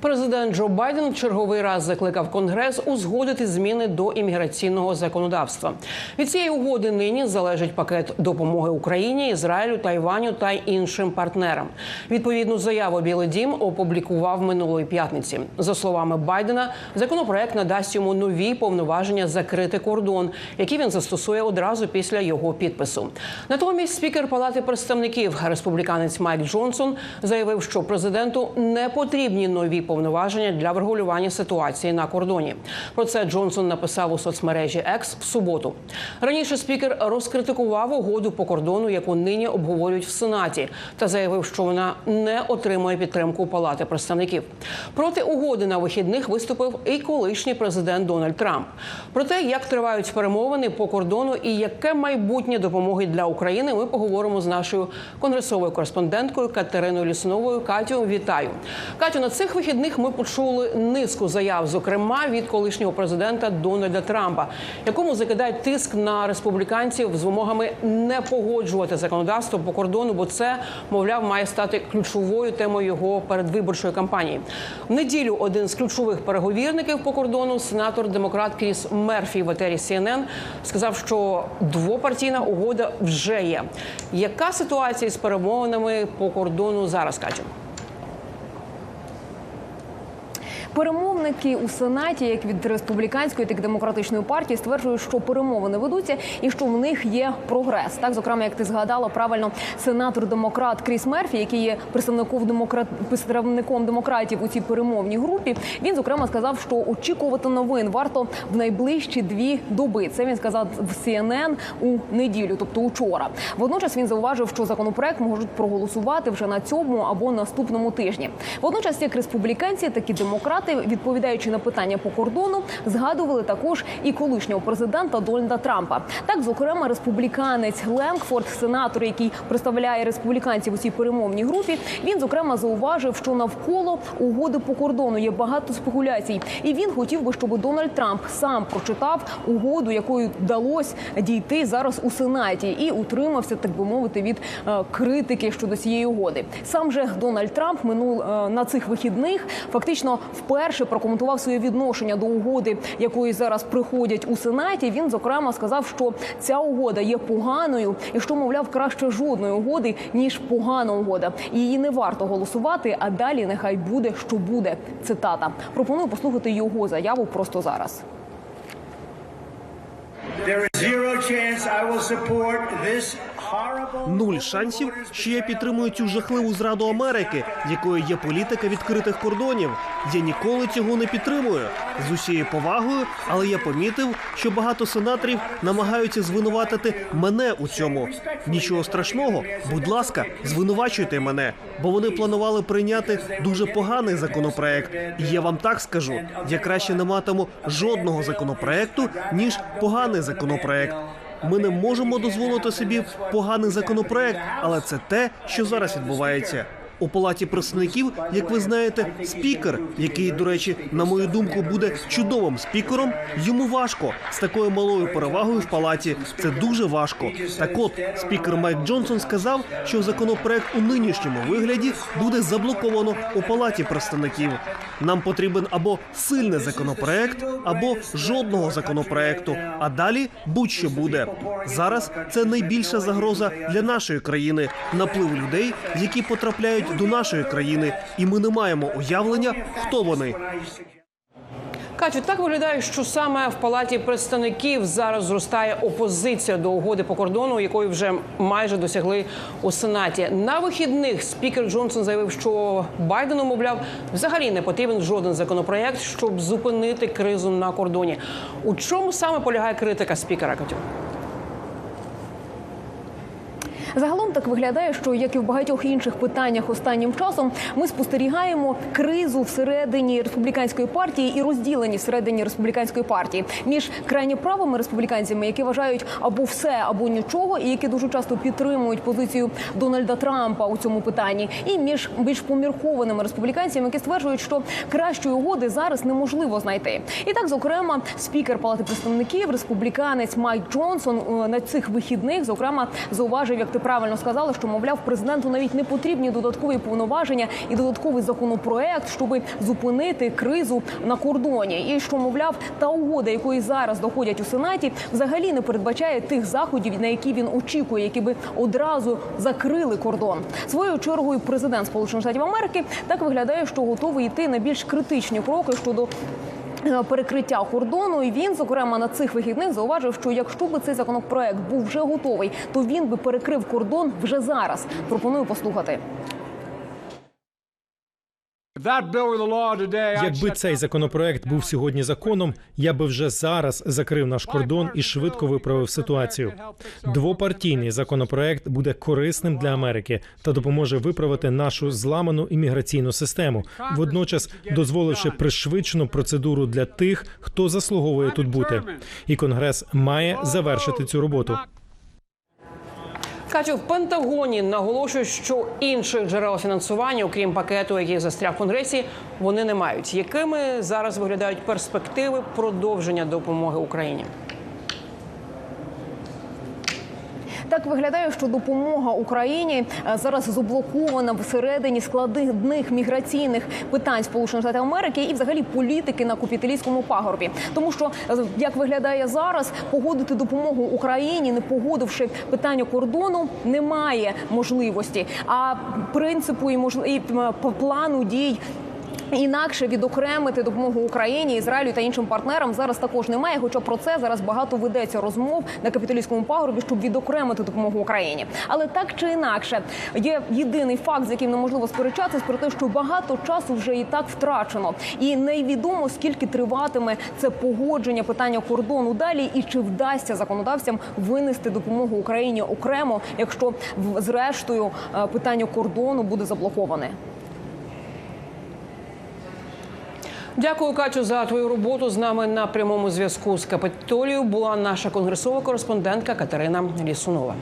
Президент Джо Байден в черговий раз закликав Конгрес узгодити зміни до імміграційного законодавства. Від цієї угоди нині залежить пакет допомоги Україні, Ізраїлю, Тайваню та іншим партнерам. Відповідну заяву Білий Дім опублікував минулої п'ятниці. За словами Байдена, законопроект надасть йому нові повноваження закрити кордон, які він застосує одразу після його підпису. Натомість спікер Палати представників республіканець Майк Джонсон заявив, що президенту не потрібні нові повноваження для врегулювання ситуації на кордоні. Про це Джонсон написав у соцмережі X в суботу. Раніше спікер розкритикував угоду по кордону, яку нині обговорюють в Сенаті, та заявив, що вона не отримує підтримку Палати представників. Проти угоди на вихідних виступив і колишній президент Дональд Трамп. Про те, як тривають перемовини по кордону і яке майбутнє допомоги для України, ми поговоримо з нашою конгресовою кореспонденткою Катериною Лісновою. Катю, вітаю. Катю, на цих вихідних ми почули низку заяв, зокрема від колишнього президента Дональда Трампа, якому закидають тиск на республіканців з вимогами не погоджувати законодавство по кордону, бо це, мовляв, має стати ключовою темою його передвиборчої кампанії. В неділю один з ключових переговірників по кордону, сенатор демократ Кріс Мерфі в етері CNN, сказав, що двопартійна угода вже є. Яка ситуація з перемовинами по кордону зараз, Катю? Перемовники у сенаті, як від республіканської, так і демократичної партії, стверджують, що перемовини ведуться і що в них є прогрес. Так, зокрема, як ти згадала правильно, сенатор демократ Кріс Мерфі, який є представником демократ представником демократів у цій перемовній групі. Він зокрема сказав, що очікувати новин варто в найближчі дві доби. Це він сказав в CNN у неділю, тобто учора. Водночас він зауважив, що законопроект можуть проголосувати вже на цьому або наступному тижні. Водночас, як республіканці, так і демократи, відповідаючи на питання по кордону, згадували також і колишнього президента Дональда Трампа. Так, зокрема, республіканець Ленгфорд, сенатор, який представляє республіканців у цій перемовній групі, він зокрема зауважив, що навколо угоди по кордону є багато спекуляцій, і він хотів би, щоб Дональд Трамп сам прочитав угоду, якою вдалося дійти зараз у сенаті, і утримався, так би мовити, від е, критики щодо цієї угоди. Сам же Дональд Трамп минул е, на цих вихідних фактично вперше прокоментував своє відношення до угоди, якої зараз приходять у сенаті. Він зокрема сказав, що ця угода є поганою, і що мовляв краще жодної угоди ніж погана угода. Її не варто голосувати. А далі нехай буде, що буде. Цитата. Пропоную послухати його заяву просто зараз. There is zero chance I will support this. Нуль шансів, що я підтримую цю жахливу зраду Америки, якою є політика відкритих кордонів. Я ніколи цього не підтримую з усією повагою, але я помітив, що багато сенаторів намагаються звинуватити мене у цьому. Нічого страшного, будь ласка, звинувачуйте мене, бо вони планували прийняти дуже поганий законопроект. І я вам так скажу: я краще не матиму жодного законопроекту ніж поганий законопроект. Ми не можемо дозволити собі поганий законопроект, але це те, що зараз відбувається. У палаті представників, як ви знаєте, спікер, який, до речі, на мою думку, буде чудовим спікером. Йому важко з такою малою перевагою в палаті. Це дуже важко. Так, от спікер Майк Джонсон сказав, що законопроект у нинішньому вигляді буде заблоковано у палаті представників. Нам потрібен або сильний законопроект, або жодного законопроекту. А далі будь-що буде. Зараз це найбільша загроза для нашої країни наплив людей, які потрапляють до нашої країни, і ми не маємо уявлення, хто вони. Катю, так виглядає, що саме в палаті представників зараз зростає опозиція до угоди по кордону, якої вже майже досягли у сенаті. На вихідних спікер Джонсон заявив, що Байдену, мовляв, взагалі не потрібен жоден законопроект, щоб зупинити кризу на кордоні. У чому саме полягає критика спікера Катю? Загалом так виглядає, що як і в багатьох інших питаннях останнім часом ми спостерігаємо кризу всередині республіканської партії і розділені всередині республіканської партії між крайні правими республіканцями, які вважають або все, або нічого, і які дуже часто підтримують позицію Дональда Трампа у цьому питанні, і між більш поміркованими республіканцями, які стверджують, що кращої угоди зараз неможливо знайти. І так, зокрема, спікер Палати представників, республіканець Майк Джонсон е, на цих вихідних, зокрема, зауважив, як ти правильно сказали, що мовляв президенту навіть не потрібні додаткові повноваження і додатковий законопроект, щоб зупинити кризу на кордоні. І що мовляв, та угода, якої зараз доходять у сенаті, взагалі не передбачає тих заходів, на які він очікує, які би одразу закрили кордон. Своєю чергою президент Сполучених Штатів Америки так виглядає, що готовий йти на більш критичні кроки щодо. Е, Перекриття кордону, і він, зокрема, на цих вихідних зауважив, що якщо би цей законопроект був вже готовий, то він би перекрив кордон вже зараз. Пропоную послухати. Якби цей законопроект був сьогодні законом, я би вже зараз закрив наш кордон і швидко виправив ситуацію. Двопартійний законопроект буде корисним для Америки та допоможе виправити нашу зламану імміграційну систему, водночас дозволивши пришвидшену процедуру для тих, хто заслуговує тут бути. І конгрес має завершити цю роботу. Катю, в Пентагоні наголошують, що інших джерел фінансування, окрім пакету, який застряг в конгресі, вони не мають. Якими зараз виглядають перспективи продовження допомоги Україні? Так виглядає, що допомога Україні е, зараз заблокована всередині складних міграційних питань Сполучених Штатів Америки і, взагалі, політики на капіталістському пагорбі. Тому що е, як виглядає зараз, погодити допомогу Україні, не погодивши питання кордону, немає можливості. А принципу і можли... і, плану дій. Інакше відокремити допомогу Україні, Ізраїлю та іншим партнерам зараз також немає. Хоча про це зараз багато ведеться розмов на капіталістському пагорбі, щоб відокремити допомогу Україні. Але так чи інакше, є єдиний факт, з яким неможливо сперечатися, про те, що багато часу вже і так втрачено, і невідомо скільки триватиме це погодження питання кордону далі, і чи вдасться законодавцям винести допомогу Україні окремо, якщо зрештою е, питання кордону буде заблоковане. Дякую, Катю, за твою роботу. З нами на прямому зв'язку з Капітолію була наша конгресова кореспондентка Катерина Лісунова.